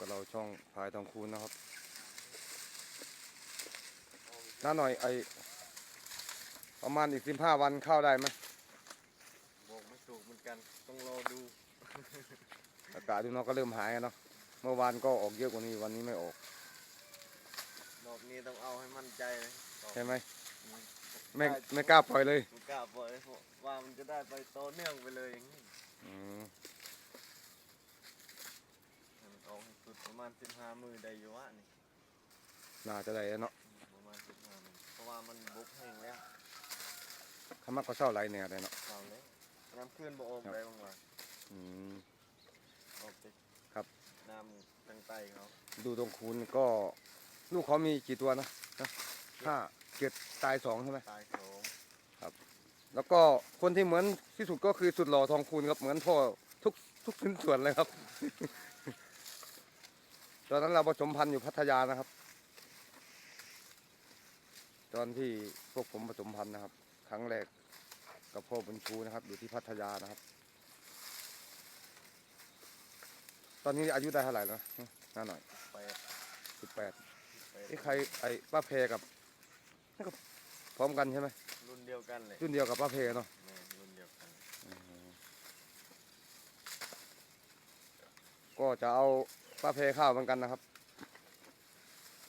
กับเราช่องพายทองคูณนะครับน้าหน่อยไอประมาณอีกสิบห้าวันเข้าได้ไหมบอกไม่ถูกเหมือนกันต้องรอดู อากาศดูเนาะก็เริ่มหายแล้วเนาะเมื่อวานก็ออกเยอะกว่านี้วันนี้ไม่ออกรอบนี้ต้องเอาให้มั่นใจเลยใช่ไหมอืมไม่ไม่กล้าปล่อยเลยไม่กล้าปล่อยเพราะว่ามันจะได้ไปต่อเนื่องไปเลยอย่างนี้ อืม ให้มันออกให้สุด ประมาณสิบห้ามือได้อยู่วะนี่น่าจะได้แล้วเนาะประมาณสิบห้ามือเพราะว่ามันบุกแห้งแล้วขมักก็เศร้าไรเนี่ยเลยเนาะเอาแล้วน้ำขึ้นบ่ออกได้บ้างวะอืม ออกไปครับ น้ำทางใต้เขาดูตรงคูณก็ลูกเขามีกี่ตัวนะนะห้าเจ็ดตายสองใช่ไหม ตายโสมแล้วก็คนที่เหมือนที่สุดก็คือสุดหล่อทองคูณครับเหมือนพ่อทุกทุกชิ้นส่วนเลยครับ ตอนนั้นเราผสมพันธุ์อยู่พัทยานะครับ ตอนที่พวกผมผสมพันธุ์นะครับ ครั้งแรกกับพ่อบุญชูนะครับ อยู่ที่พัทยานะครับ ตอนนี้อายุได้เท่าไหร่แล้วนะน่าหน่อยไปสิบแปดไปไอ้ใครไอ้ป้าเพกับนั่นก็พร้อมกันใช่ไหมรุ่นเดียวกันเลยรุ่นเดียวกับป้าเพเนาะ แม่รุ่นเดียวกัน ก็จะเอาป้าเพข้าวเหมือนกันนะครับ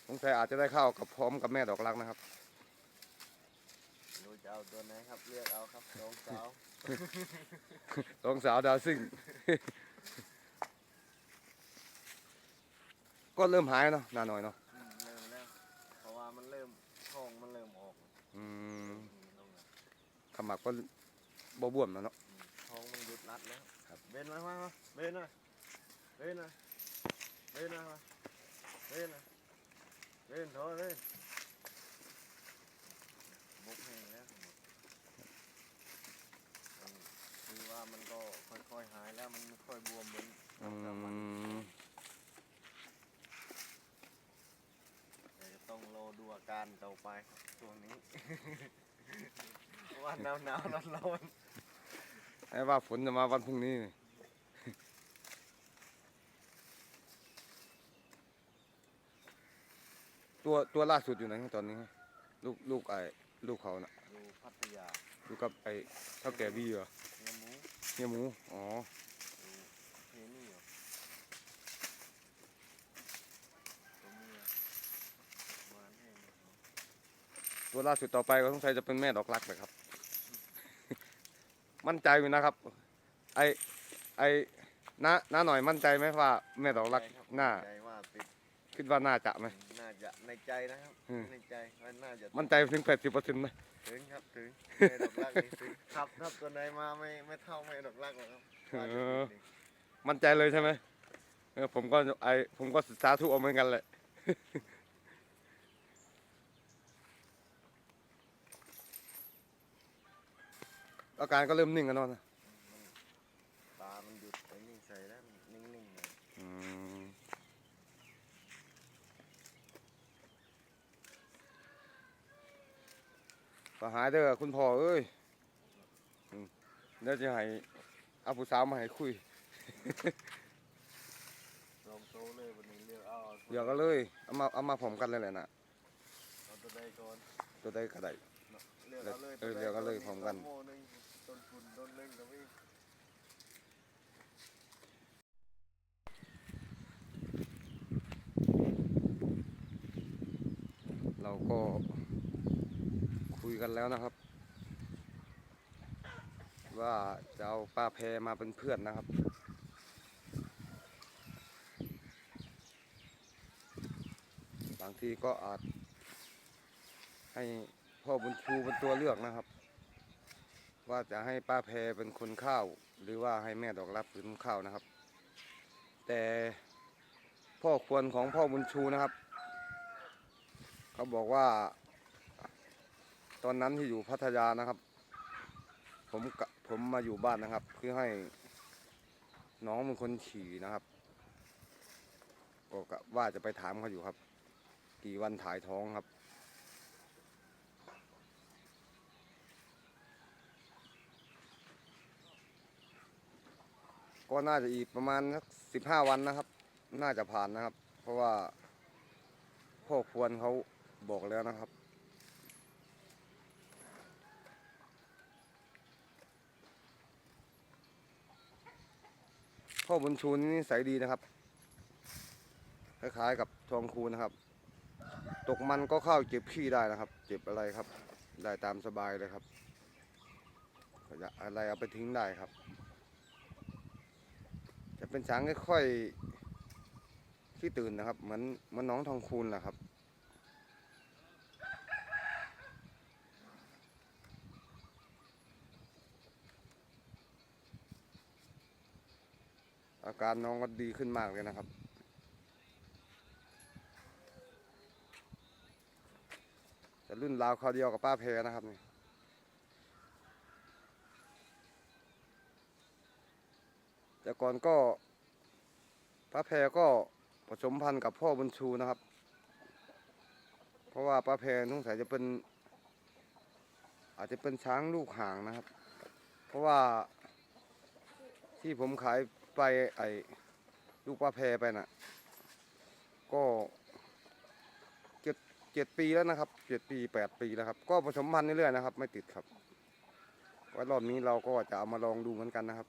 สงสัยอาจจะได้ข้าวกับพร้อมกับแม่ดอกรักนะครับรู้จะเอาตัวไหนครับเลือกเอาครับสองสาวสองสาวดาวซิ่ง ก็เริ่มหายเนาะนานหน่อยเนาะอืมเริ่มแล้วเพราะว่ามันเริ่มท้องมันเริ่มออกอืมอืมลงแล้วขมักก็บวบวมแล้วเนาะอืมท้องมันหยุดรัดแล้วครับ เบนมามามาเบนมาเบนมา เบนมามาเบนมาเบนถอยเบนบุกแห้งแล้วหมดมันคือว่ามันก็ค่อยๆหายแล้วมันไม่ค่อยบวมเหมือนอืสามวันมแต่ก็ต้องรอดูอาการต่อไปครับช่วงนี้เพราะว่าหนาวหนาวร้อนร้อนให้ว่าฝนจะมาวันพรุ่งนี้นี่ ตัวตัวล่าสุดอยู่ไหนตอนนี้ ลูกลูกไอ้ลูกเขาน่ะๆอยู่พัทยาลูกกับไอ้เท่าแก่บี้เหรอเนื้อหมูเฮียหมู อ๋อ อยู่เฮนี่เหรอตัวเมียหวานแห้งเหรอตัวล่าสุดต่อไปก็สงสัยจะเป็นแม่ดอกรักเลยครับ มั่นใจอยู่นะครับ ไอ้ไอ้น้าน้าหน่อยมั่นใจไหมว่าแม่ดอกรักใจครับน่าใจว่าติด คิดว่าน่าจะไหม น่าจะในใจนะครับอืม ในใจว่าน่าจะมั่นใจถึงแปดสิบเปอร์เซ็นต์ไหมถึงครับถึงไม่ดอกรักนี่ถึงครับถ้าตัวไหนมาไม่ไม่เท่าไม่ดอกรักหรอกครับว่าจะติดนี่มั่นใจเลยใช่ไหมเออผมก็ไอผมก็สาธุเอาเหมือนกันแหละ อาการก็เริ่มนิ่งกันแล้วนะ มันตา มันหยุดไอ้นี่ใส่แล้วมันนิ่งๆเลย อืม ก็หายเด้อคุณพ่อเอ้ยอืมเดี๋ยวจะให้เอาผู้สาวมาให้คุยลองโตเลยวันนี้เลือกเอาเดี๋ยวก็เลยเอามาเอามาผมกันเลยแหละนะเอาตัวใดก่อนตัวใดก็ได้เนาะเลือกเอาเลยเออเลือกเอาเลยพร้อมกันโมหนึงต้นทุนต้นหนึงกับพี่ เราก็คุย กันแล้วนะครับ ว่าจะเอาป้าแพรมาเป็นเพื่อนนะครับ บางทีก็อาจให้พ่อบุญชูเป็นตัวเลือกนะครับ ว่าจะให้ป้าแพรเป็นคนข้าว หรือว่าให้แม่ดอกรับเป็นคนข้าวนะครับ แต่พ่อควรของพ่อบุญชูนะครับ เขาบอกว่า ตอนนั้นที่อยู่พัทยานะครับ ผมผมมาอยู่บ้านนะครับเพื่อให้น้องเป็นคนขี่นะครับก็กะว่าจะไปถามเขาอยู่ครับ กี่วันถ่ายท้องครับ ก็น่าจะอีกประมาณสักสิบห้าวันนะครับ น่าจะผ่านนะครับ เพราะว่าพ่อควรเขาบอกแล้วนะครับ พ่อบุญชูนี่นิสัยดีนะครับ คล้ายๆกับทองคูนะครับ ตกมันก็เข้าเก็บขี้ได้นะครับ เก็บอะไรครับ ได้ตามสบายเลยครับอยากอะไรเอาไปทิ้งได้ครับ จะเป็นช้างค่อยๆที่ตื่นนะครับ เหมือนเหมือนน้องทองคูณแหละครับ อาการน้องก็ดีขึ้นมากเลยนะครับ จะรุ่นราวคราวเดียวกับป้าเพนะครับนี่แต่ก่อนก็ป้าแพรก็ผสมพันธุ์กับพ่อบุญชูนะครับ เพราะว่าป้าแพรสงสัยจะเป็น อาจจะเป็นช้างลูกห่างนะครับ เพราะว่าที่ผมขาย ไปไอ้ลูกป้าแพรไปน่ะ ก็เจ็ดเจ็ดปีแล้วนะครับเจ็ดปีแปดปีแล้วครับ ก็ผสมพันธุ์เรื่อยๆนะครับ ไม่ติดครับว่ารอบนี้เราก็จะเอามาลองดูเหมือนกันนะครับ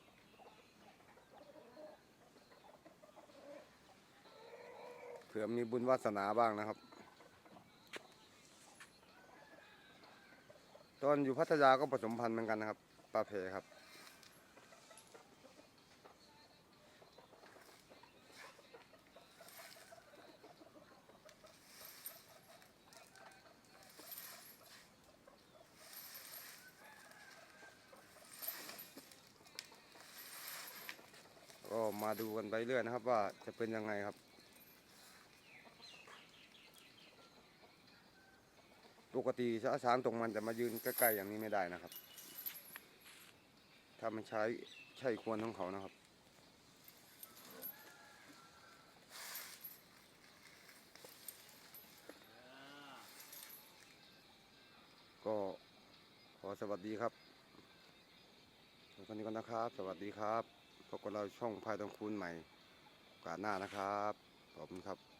เผื่อมีบุญวาสนาบ้างนะครับ ตอนอยู่พัทยาก็ผสมพันธุ์เหมือนกันนะครับปลาเพครับ ก็มาดูกันไปเรื่อยนะครับ ว่าจะเป็นยังไงครับ ปกติช้าช้างตรงมันจะมายืนใกล้ๆอย่างนี้ไม่ได้นะครับ ถ้ามันใช้ใช่ควรของเขานะครับก็ขอสวัสดีครับวันนี้ก่อนนะครับ สวัสดีครับ พบกับเราช่องพายตองคูณใหม่โอกาหน้านะครับ ขอบคุณครับ